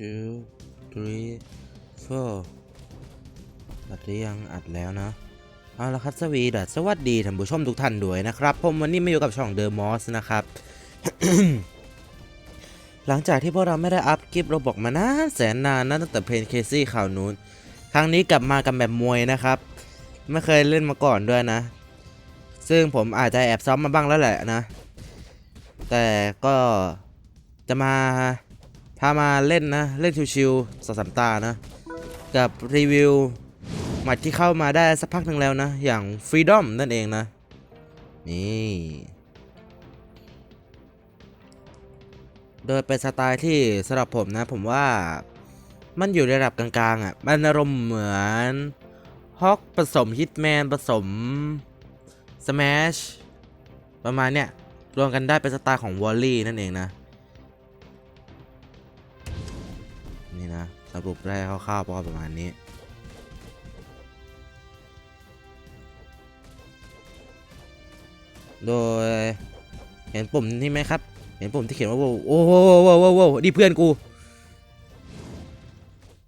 two three four อัดหรือยังอัดแล้วนะเอาละครับสวีดัสสวัสดีท่านผู้ชมทุกท่านด้วยนะครับ ผมวันนี้มาอยู่กับช่องเดอะมอสนะครับ หลังจากที่พวกเราไม่ได้อัพคลิปเราบอกมานานแสนนานนะตั้งแต่เพนเคซี่ข่าวนู้น ครั้งนี้กลับมากันแบบมวยนะครับ ไม่เคยเล่นมาก่อนด้วยนะ ซึ่งผมอาจจะแอบซ้อมมาบ้างแล้วแหละนะ แต่ก็จะมา พามาเล่นนะ เล่นชิวๆสองสามตานะ กับรีวิวหมัดที่เข้ามาได้สักพักหนึ่งแล้วนะ อย่าง Freedom นั่นเองนะ นี่ โดยเป็นสไตล์ที่สำหรับผมนะ ผมว่ามันอยู่ในระดับกลางๆอะ มันอารมณ์เหมือนฮอกผสมฮิตแมนผสมสแมชประมาณเนี้ยรวมกันได้เป็นสไตล์ของวอลลี่นั่นเองนะ สรุปได้คร่าวๆประมาณนี้ โดย เห็นปุ่มนี่ไหมครับ เห็นปุ่มที่เขียนว่าโว้วโอ้โหโว้วโว้วโว้วนี่เพื่อนกู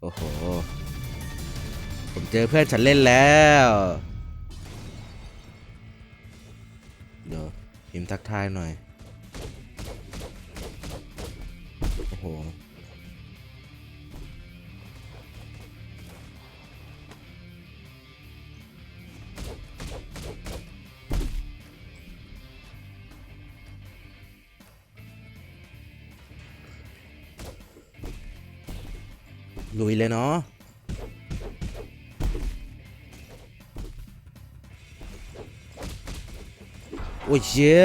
โอ้โห ผมเจอเพื่อนฉันเล่นแล้ว เดี๋ยวพิมพ์ทักทายหน่อย โอ้โห ลุยเลยเนาะโอ้ยเชี่ย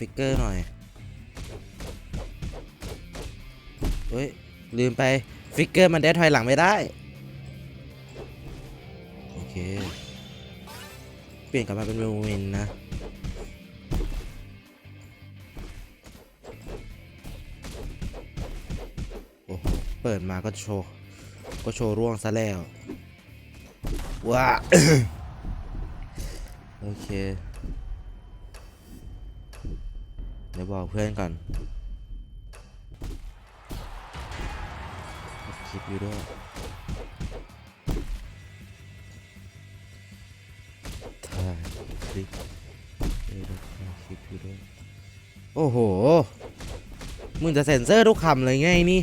ฟิกเกอร์หน่อยเฮ้ย ลืมไป ฟิกเกอร์มันได้ถอยหลังไม่ได้ โอเค เปลี่ยนกลับมาเป็นเวลวินนะโอ้โหเปิดมาก็โชว์ ก็โชว์ร่วงซะแล้วว้าโอเค เดี๋ยวบอกเพื่อนก่อนคลิปอยู่ด้วยถ่ายคลิปเออถ่ายคลิปอยู่ด้วย โอ้โห มึงจะเซ็นเซอร์ทุกคำเลยไงนี่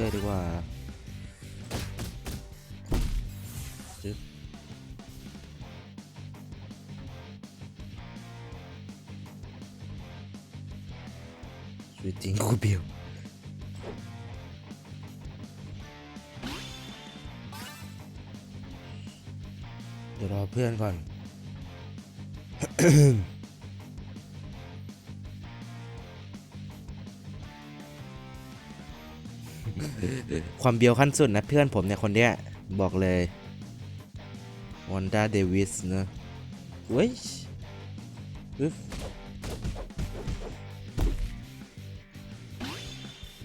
อร์ดีกว่าจึ๊บชีวิตจริงกูเบียวเดี๋ยวรอเพื่อนก่อน ความเบียวขั้นสุดนะเพื่อนผมเนี่ยคนเนี้ยบอกเลยวันด้าเดวิสเนะเว้ยอึ๊บ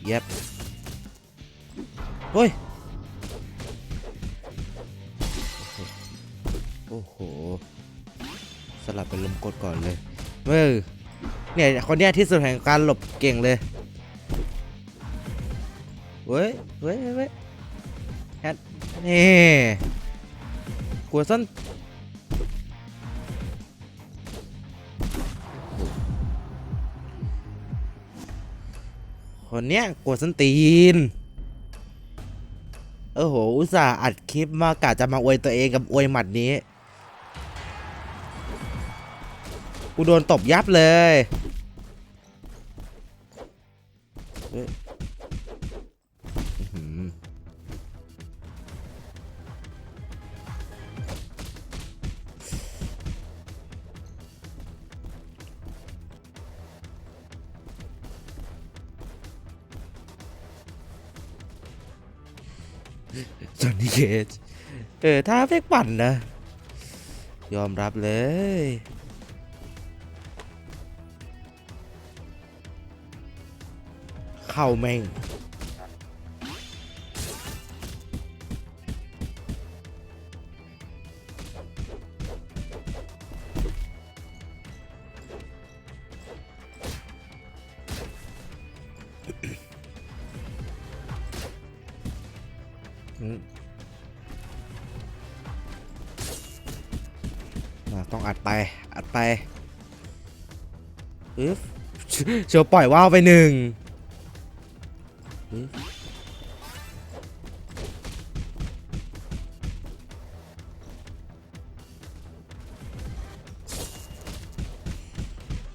เย็บเฮ้ย โอ้โห สลับเป็นลมกดก่อนเลยเว้ยเนี่ย คนเนี้ยที่สุดแห่งการหลบเก่งเลย ว้ยเว้ยเว้ยเว้ยแฮทนี่กลัวส้นคนเนี้ยกลัวส้นตีนเออโห อุตส่าห์อัดคลิปมากะจะมาอวยตัวเองกับอวยหมัดนี้ กูโดนตบยับเลย จอห์นนี่เคจเออถ้าเฟกปั่นนะ ยอมรับเลย เข้าแม่งอืม ต้องอัดไป อัดไปอึ๊บเชียวปล่อยว่าวไปหนึ่ง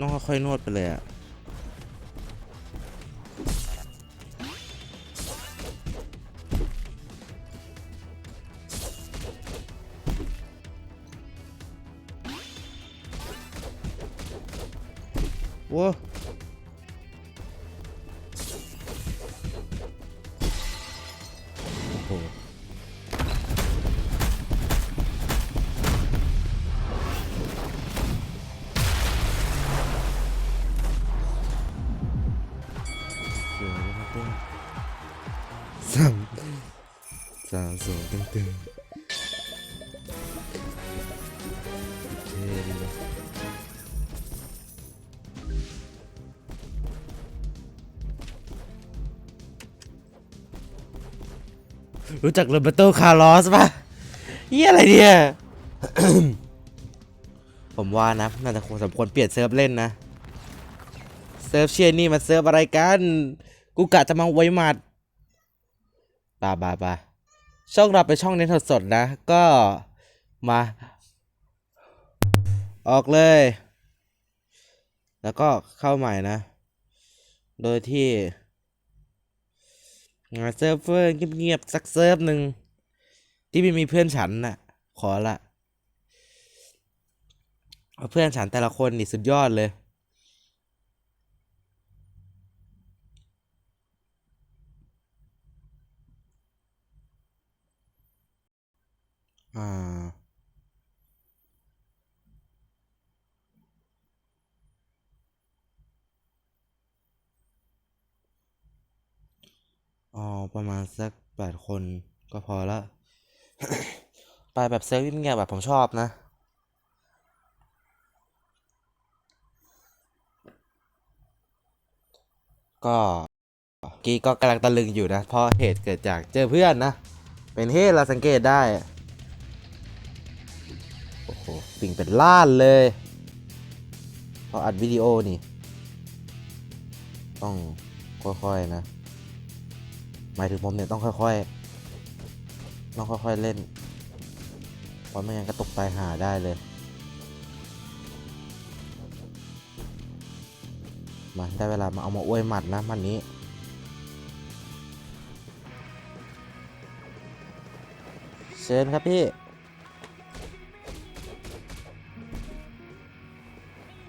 ต้องค่อยๆนวดไปเลยอะาสองตึงตึงโอเคดีเลยรู้จักโรเบโตคาร์ลอสป่ะเฮียอะไรเนี่ย ผมว่านะ น่าจะควรสมควรเปลี่ยนเซิร์ฟเล่นนะ เซิร์ฟเชียนี่มันเซิร์ฟอะไรกัน กูกะจะมาไว้หมัดบาบาบา ช่องเราเป็นช่องเน้นสดๆนะ ก็มา ออกเลย แล้วก็เข้าใหม่นะ โดยที่งานเซิร์ฟเวอร์เงียบๆสักเซิร์ฟหนึ่งที่ไม่มีเพื่อนฉันน่ะ ขอละเพื่อนฉันแต่ละคนนี่สุดยอดเลย อ่าอ๋อประมาณสักแปดคนก็พอละ ไปแบบเซิร์ฟเงียบแบบผมชอบนะก็กี้ก็กำลังตะลึงอยู่นะ เพราะเหตุเกิดจากเจอเพื่อนนะ เป็นเหตุเราสังเกตได้ โอ้โหสิ่งเป็นล้านเลยเพราะอัดวิดีโอนี่ ต้องค่อยๆนะ หมายถึงผมเนี่ยต้องค่อยๆ ต้องค่อยๆเล่น เพราะไม่งั้นก็ตกตายหาได้เลย มาได้เวลามาเอามาอวยหมัดนะมันนี้เชิญครับพี่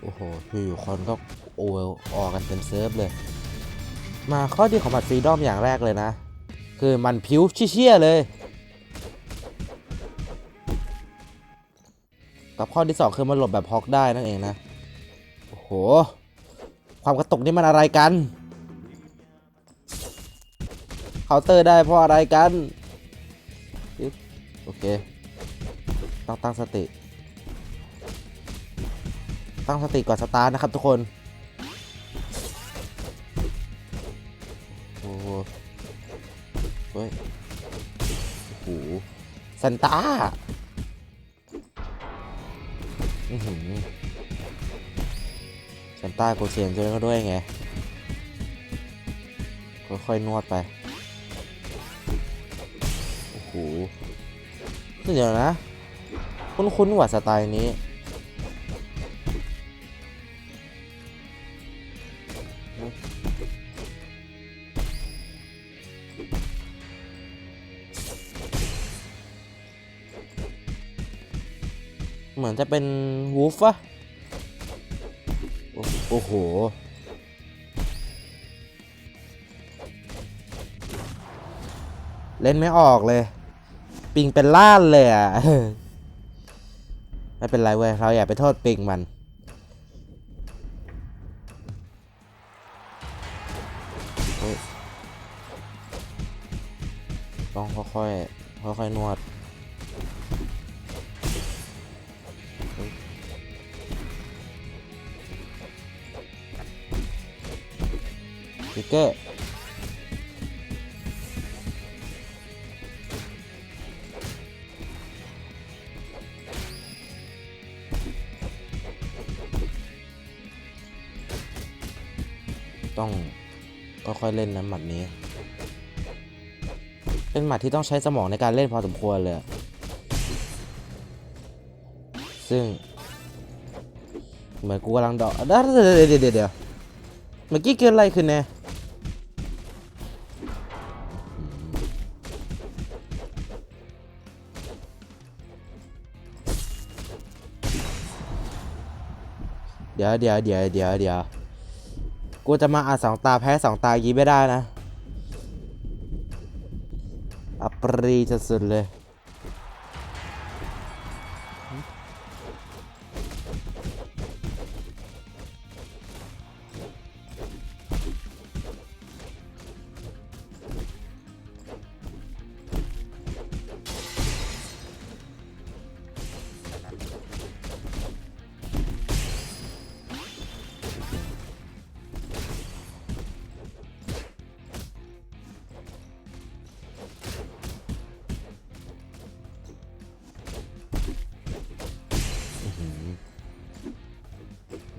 อ้โหอยู่คนก็โอวลออกกันเต็มเซิร์ฟเลย มาข้อดีของบัตรฟรีดอมอย่างแรกเลยนะ คือมันผิวเชี่ยเลย กับข้อที่ 2 คือมันหลบแบบฮอกได้นั่นเองนะ โอ้โห ความกระตุกนี่มันอะไรกันเคาน์เตอร์ได้เพราะอะไรกัน โอเค ต้องตั้งสติ ตั้งสติก่อนสตาร์ทนะครับทุกคนโอ้โหเฮ้ยโอ้โหซันต้าอือหือซันต้าโกเซียนด้วยก็ด้วยไง ค่อยๆนวดไป โอ้โหเดี๋ยวนะ คุ้นๆว่าสไตล์นี้ จะเป็นวูฟอะโอ้โห เล่นไม่ออกเลย ปิงเป็นล้านเลยอะ ไม่เป็นไรเว้ย เราอย่าไปโทษปิงมันเฮ้ยต้องค่อยๆ ค่อยๆ นวด ติกเกอร์ต้องค่อยเล่นนะหมัดนี้ เป็นหมัดที่ต้องใช้สมองในการเล่นพอสมควรเลย ซึ่ง เหมือนกูกำลังดอกเดี๋ยวเดี๋ยวเดี๋ยวเดี๋ยวเมื่อกี้เกิดอะไรขึ้นเนี่ย ดี๋ยวเดี๋ยวเดี๋ยวเดี๋ยวเดี๋ยวกูจะมาอาสองตาแพ้สองตายี้ไม่ได้นะอัปรีสุดๆเลย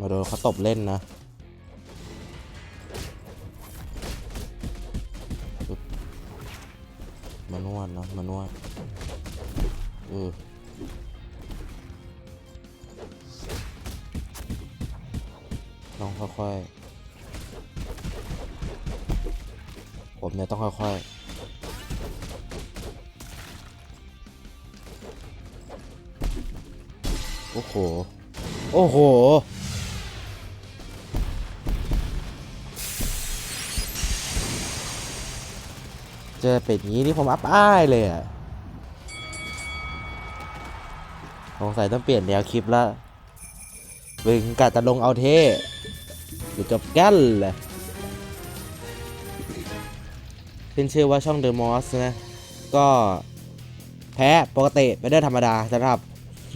มาโดนเขาตบเล่นนะมานวดนะมานวดเออต้องค่อยๆ ผมเนี่ยต้องค่อยๆโอ้โห โอ้โห เจอเป็ดงี้นี่ผมอับอ้ายเลยอะสงสัยต้องเปลี่ยนแนวคลิปละบึงกะจะลงเอาเท่หรือจบกันเลยขึ้นชื่อว่าช่องเดอะมอสนะ ก็แพ้ปกติไม่ได้ธรรมดาสำหรับ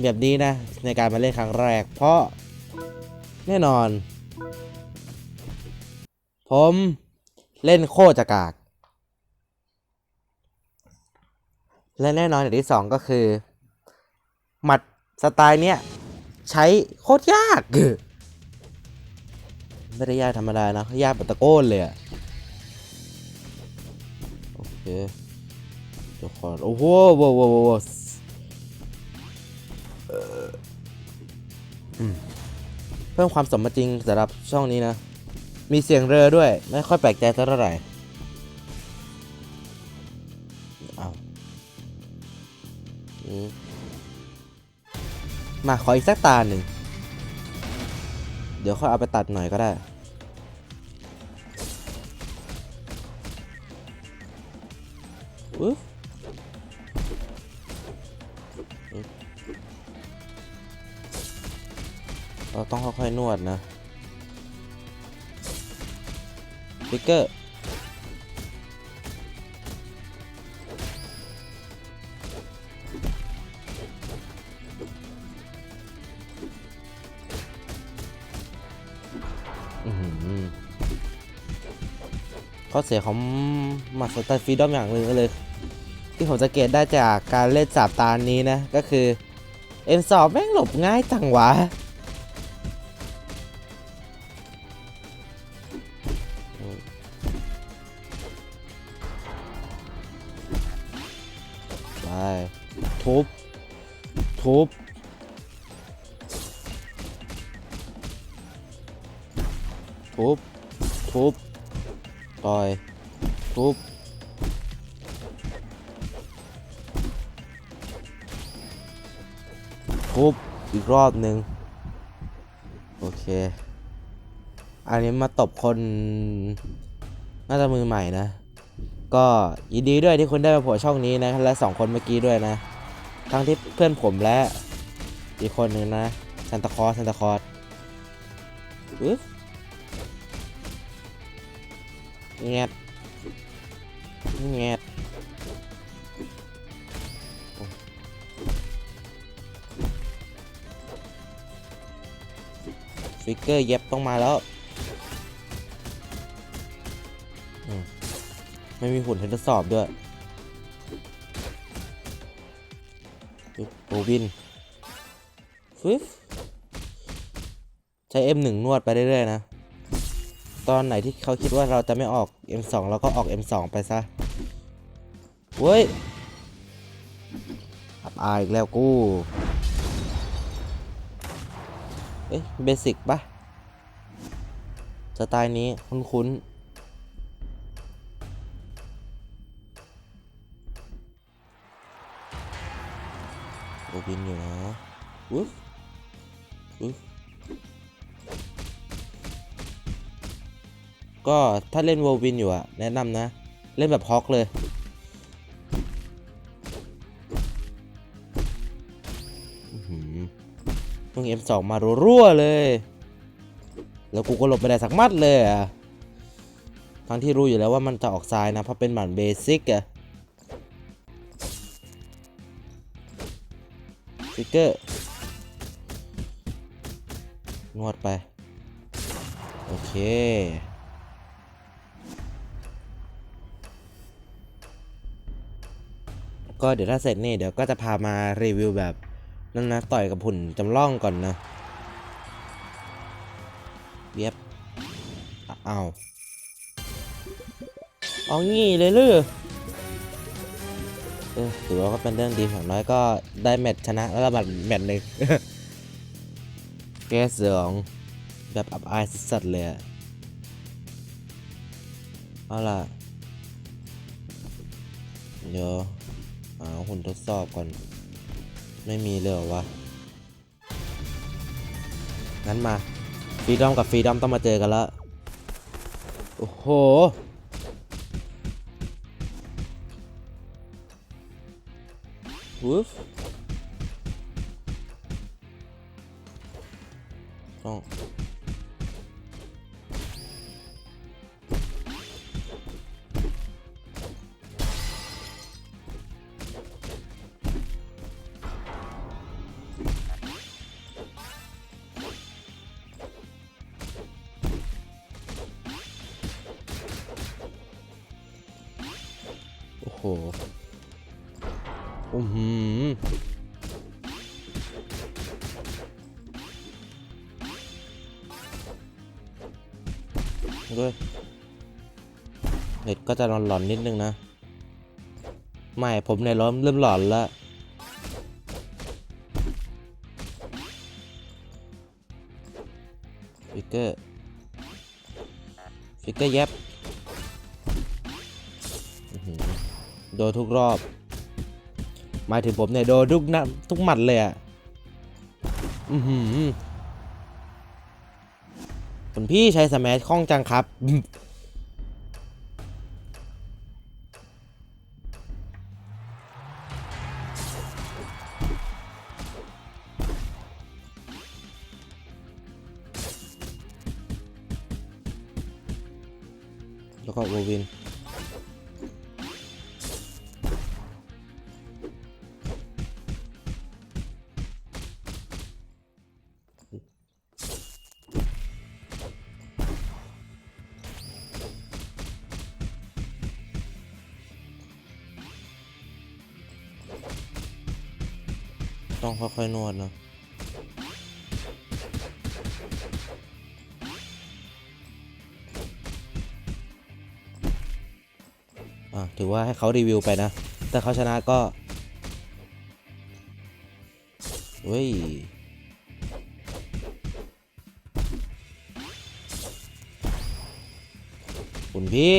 แบบนี้นะ ในการมาเล่นครั้งแรก เพราะแน่นอน ผมเล่นโคตรจะกาก และแน่นอนอย่างที่สองก็คือ หมัดสไตล์เนี้ยใช้โคตรยากไม่ได้ยากธรรมดานะยากแบบตะโกนเลยอะโอเคเดี๋ยวขอโอ้โหโว้โว้โว้โว้เอ่ออืมเพิ่มความสมจริงสำหรับช่องนี้นะ มีเสียงเรือด้วย ไม่ค่อยแปลกใจเท่าไหร่ มาขออีกสักตาหนึ่ง เดี๋ยวค่อยเอาไปตัดหน่อยก็ได้ อุ๊ยเราต้องค่อยๆนวดนะฟิกเกอร์ ข้อเสียของมัดสไตล์ฟรีดอมอย่างหนึ่งก็เลย ที่ผมจะเกตได้จากการเล่นสาบตานี้นะ ก็คือ M2 แม่งหลบง่ายจังวะไปทุบ ทุบทุบทุบ ต่อยทุบทุบอีกรอบหนึ่งโอเค อันนี้มาตบคนน่าจะมือใหม่นะ ก็ยินดีด้วยที่คุณได้มาโผล่ช่องนี้นะ และสองคนเมื่อกี้ด้วยนะ ทั้งที่เพื่อนผมและอีกคนหนึ่งนะซันตาคอสซันตาคอส อึ๊บแงดแงดฟิกเกอร์เย็บต้องมาแล้วมไม่มีหุ่นทดสอบด้วยปึ๊บโบวินฟึบใช้ M1 นวดไปเรื่อยๆนะ ตอนไหนที่เขาคิดว่าเราจะไม่ออก M2 เราก็ออก M2 ไปซะเว้ยอับอายอีกแล้วกู เอ๊ะเบสิกปะสไตล์นี้คุ้นๆโอบินอยู่นะวุ้ฟวุ้ฟ ก็ถ้าเล่นวอลวินอยู่อะแนะนำนะ เล่นแบบฮอกเลยอื้อหือมึง M2 มารัวๆเลย แล้วกูก็หลบไม่ได้สักมัดเลยอะทั้งที่รู้อยู่แล้วว่ามันจะออกซ้ายนะ เพราะเป็นหมันเบสิกอะฟิกเกอร์ นวดไป โอเค ก็เดี๋ยวถ้าเสร็จนี่เดี๋ยวก็จะพามารีวิวแบบนั่นนะต่อยกับหุ่นจำลองก่อนนะเบียบอ้าวเอางี้เลยหรือเออถือว่าก็เป็นเรื่องดีของน้อยก็ได้แมตช์ชนะแล้วก็บัตรแมตช์หนึ่งแก้เสืองแบบอับอายสัสๆเลยอะเอาล่ะเดี๋ยว เอาหุ่นทดสอบก่อน ไม่มีเลยเหรอวะ งั้นมาฟรีดอมกับฟรีดอมต้องมาเจอกันแล้ว โอ้โห วูฟต้อง ด้วย เน็ตก็จะหลอนๆนิดนึงนะ ไม่ ผมในริ่มเริ่มหลอนแล้วฟิกเกอร์ ฟิกเกอร์เย็บโดนทุกรอบ หมายถึงผมเนี่ยโดนทุกนัดทุกหมัดเลยอะ อือหือ คุณพี่ใช้สแมัคล่องจังครับ ต้องค่อยๆนวดนะอะถือว่าให้เขารีวิวไปนะ แต่เขาชนะก็เฮ้ย คุณพี่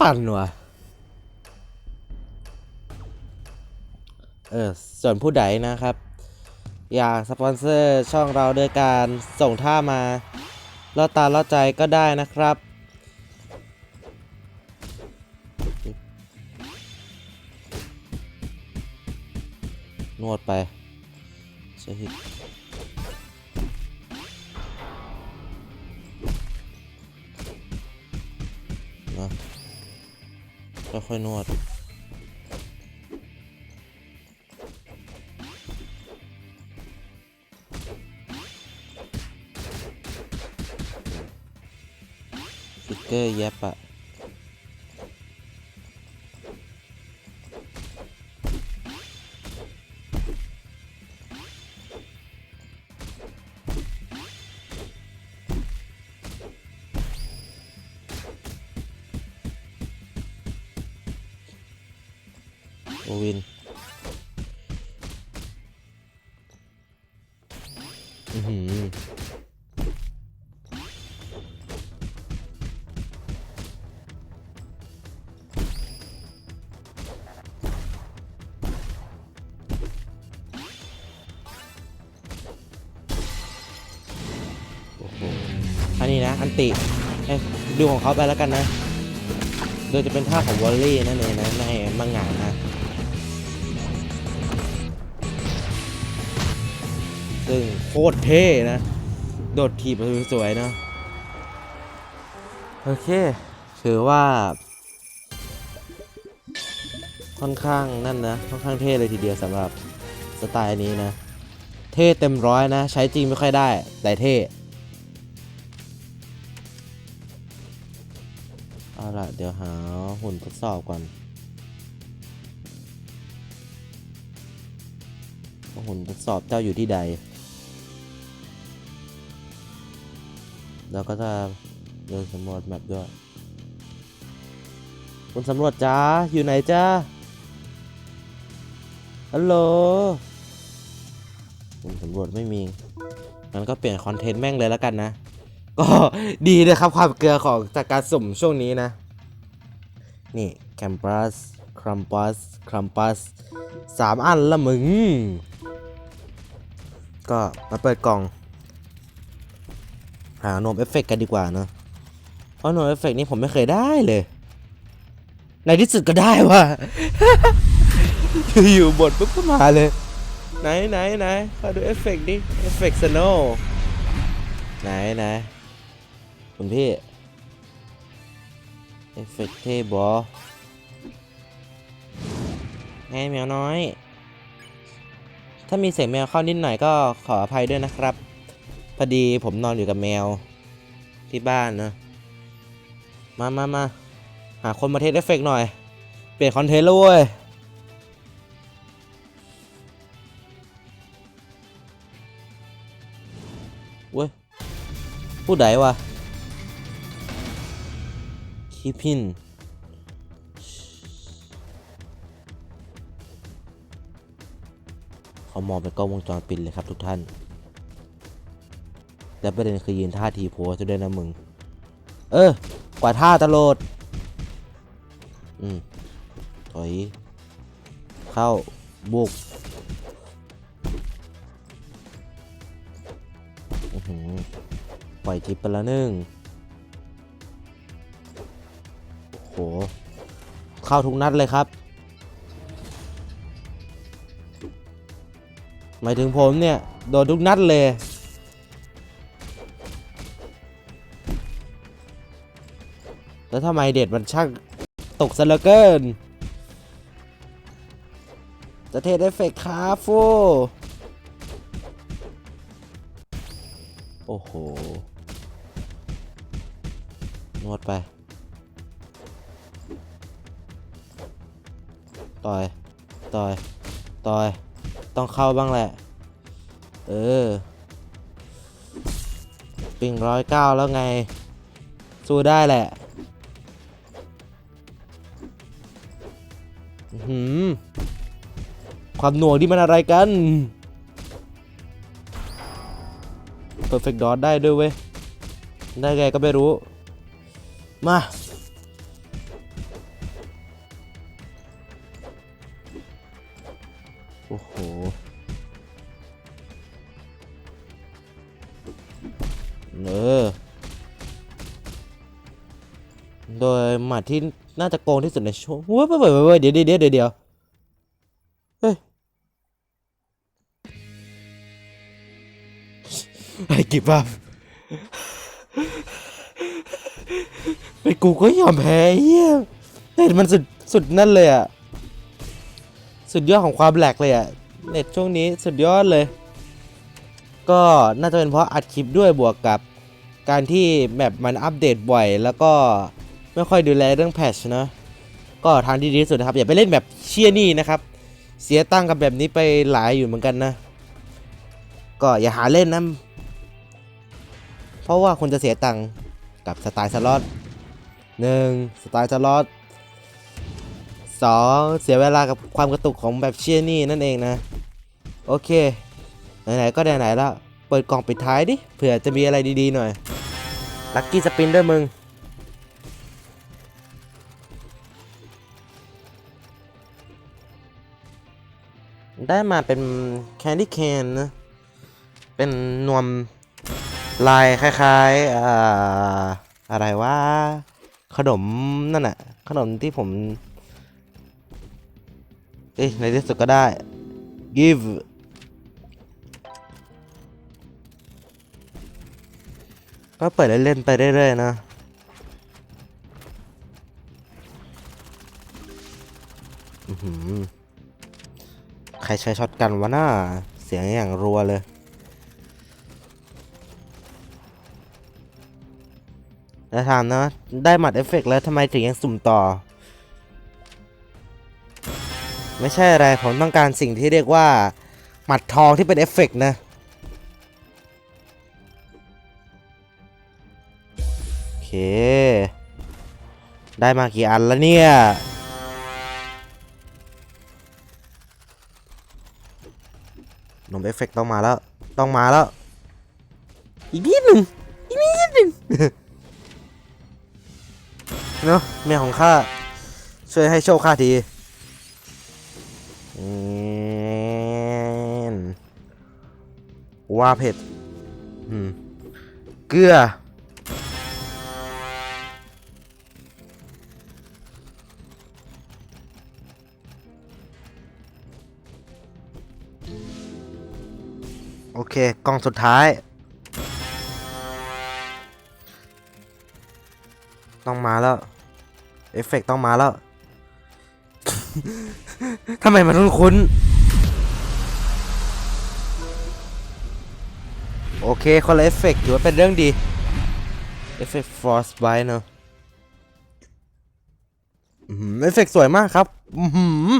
ปั่นว่ะ เออ ส่วนผู้ใดนะครับ อยากสปอนเซอร์ช่องเราด้วยการส่งท่ามาล่อตาล่อใจก็ได้นะครับ นวดไปใช่ฮิตนะ ค่อยๆนวด สติกเกอร์แยบอะ หืออันนี้นะ อันติดูของเขาไปแล้วกันนะ โดยจะเป็นท่าของวอลลี่นั่นเองนะในมังงะนะ ซึ่งโคตรเท่นะ โดดถีบสวยๆนะ โอเค ถือว่า ค่อนข้างนั่นนะ ค่อนข้างเท่เลยทีเดียวสำหรับสไตล์นี้นะ เท่เต็มร้อยนะ ใช้จริงไม่ค่อยได้ แต่เท่เอาล่ะ เดี๋ยวหาหุ่นทดสอบก่อนหุ่นทดสอบเจ้าอยู่ที่ใด แล้วก็จะเดินสำรวจแมปด้วยคุณสำรวจจ้าอยู่ไหนจ้าฮัลโหลคุณสำรวจไม่มีงั้นก็เปลี่ยนคอนเทนต์แม่งเลยแล้วกันนะ ก็ดีนะครับความเกลือของจากการสุ่มช่วงนี้นะ นี่แคมปัสครัมปัสครัมปัสสามอันละมึง ก็มาเปิดกล่อง หาโนมเอฟเฟกกันดีกว่าเนะเพราะโนมเอฟเฟกนี่ผมไม่เคยได้เลย ในที่สุดก็ได้ว่ะอยู่บทปุ๊บก็มาเลย ไหนไหนไหนขอดูเอฟเฟกต์ดิเอฟเฟกต์สโนไหนไหนคุณพี่เอฟเฟกต์เทบอไงแมวน้อย ถ้ามีเสียงแมวเข้านิดหน่อยก็ขออภัยด้วยนะครับ พอดีผมนอนอยู่กับแมวที่บ้านนะมามามาหาคนมาเทสเอฟเฟกต์หน่อย เปลี่ยนคอนเทนต์แล้วเว้ยเว้ยผู้ใดวะคิพินเขามองเป็นกล้องวงจรปิดเลยครับทุกท่าน และประเด็นคือยืนท่าทีโพสด้วยนะมึง เออ กว่าท่าตลอดอืมถอย เข้า บุกอื้อหือปล่อยทิปไปแล้วหนึ่งโห เข้าทุกนัดเลยครับ หมายถึงผมเนี่ย โดนทุกนัดเลย แล้วทำไมเด็ดมันช่างตกซะเหลือเกินจะเทสเอฟเฟกต์คาฟูโอ้โห นวดไป ต่อย ต่อย ต่อย ต้องเข้าบ้างแหละ เออ ปิงร้อยเก้าแล้วไง สู้ได้แหละ ความหน่วงที่มันอะไรกัน Perfect Dot ได้ด้วยเว้ย ได้ไงก็ไม่รู้ มา ดที่น่าจะโกงที่สุดในช่วงเว้ยเว้ยเว้ยเดี๋ยวเดี๋ยวเดี๋ยวเดี๋ยวเฮ้ยไอ้กิบว่าไปกูก็ยอมแพ้เฮียเน็ตมันสุดสุดนั่นเลยอะ สุดยอดของความแหลกเลยอะ เน็ตช่วงนี้สุดยอดเลย ก็น่าจะเป็นเพราะอัดคลิปด้วยบวกกับการที่แบบมันอัปเดตบ่อยแล้วก็ ไม่ค่อยดูแลเรื่องแพชนะ ก็ทางที่ดีที่สุดนะครับ อย่าไปเล่นแบบเชียนี่นะครับ เสียตังค์กับแบบนี้ไปหลายอยู่เหมือนกันนะ ก็อย่าหาเล่นนะเพราะว่าคุณจะเสียตังค์กับสไตล์สล็อตหนึ่งสไตล์สล็อตสองเสียเวลากับความกระตุกของแบบเชียนี่นั่นเองนะ โอเค ไหนๆก็ไหนๆแล้ว เปิดกล่องปิดท้ายดิเผื่อจะมีอะไรดีๆหน่อยลัคกี้สปินด้วยมึง ได้มาเป็นแคนดี้แคนนะ เป็นนวมลายคล้ายๆอ่าอะไรว่าขนมนั่นน่ะ ขนมที่ผม เอ้ยในที่สุดก็ได้ give ก็เปิดเล่นๆไปเรื่อยๆนะอือหือ รใช้ช็อตกันวะน่าเสียงอย่างรัวเลย แล้วถามนะ ได้หมัดเอฟเฟกต์แล้วทำไมถึงยังสุ่มต่อ ไม่ใช่อะไร ผมต้องการสิ่งที่เรียกว่า หมัดทองที่เป็นเอฟเฟกต์นะโอเค ได้มากี่อันแล้วเนี่ย นมเอฟเฟกต์ต้องมาแล้ว ต้องมาแล้ว อีกนิดหนึ่งอีกนิดหนึ่งเนาะแม่ของข้าช่วยให้โชคข้าทีอืมว่าเผ็ดอืมเกลือ เค กล่องสุดท้าย ต้องมาแล้ว เอฟเฟกต้องมาแล้ว ทำไมมันคุ้น โอเค คนละเอฟเฟกต์ถือว่าเป็นเรื่องดี เอฟเฟกต์ฟอร์สไบเนอะเอฟเฟกต์สวยมากครับ อือหือ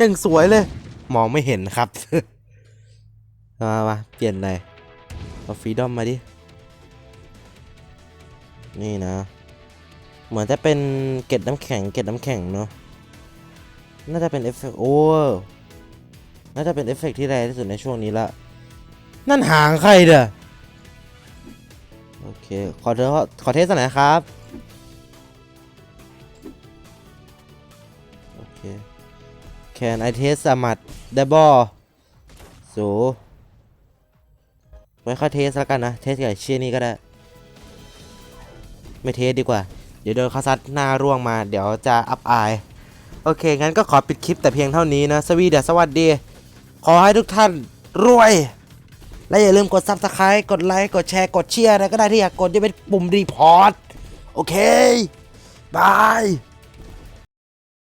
ยังสวยเลย มองไม่เห็นครับ มามาเปลี่ยนเลยเอาฟรีดอมมาดิ นี่นะ เหมือนจะเป็นเกล็ดน้ำแข็ง เกล็ดน้ำแข็งเนาะ น่าจะเป็นเอฟเฟกต์โอ้ น่าจะเป็นเอฟเฟกต์ที่แรงที่สุดในช่วงนี้ละ นั่นหางใครเด้อ โอเค ขอเทสขอเทสหน่อยครับ โอเค Can I test a mat the ball สู ว้ค่อยเทสแล้วกันนะ เทสกับเชี่ยนี่ก็ได้ ไม่เทสดีกว่า เดี๋ยวโดนเขาซัดหน้าร่วงมา เดี๋ยวจะอับอาย โอเค งั้นก็ขอปิดคลิปแต่เพียงเท่านี้นะ สวีเดสวัสดี ขอให้ทุกท่านรวย และอย่าลืมกด Subscribe กดไลค์ กดแชร์ กดเชียร์อะไรก็ได้ที่อยากกดจะเป็นปุ่มรีพอร์ต โอเค บาย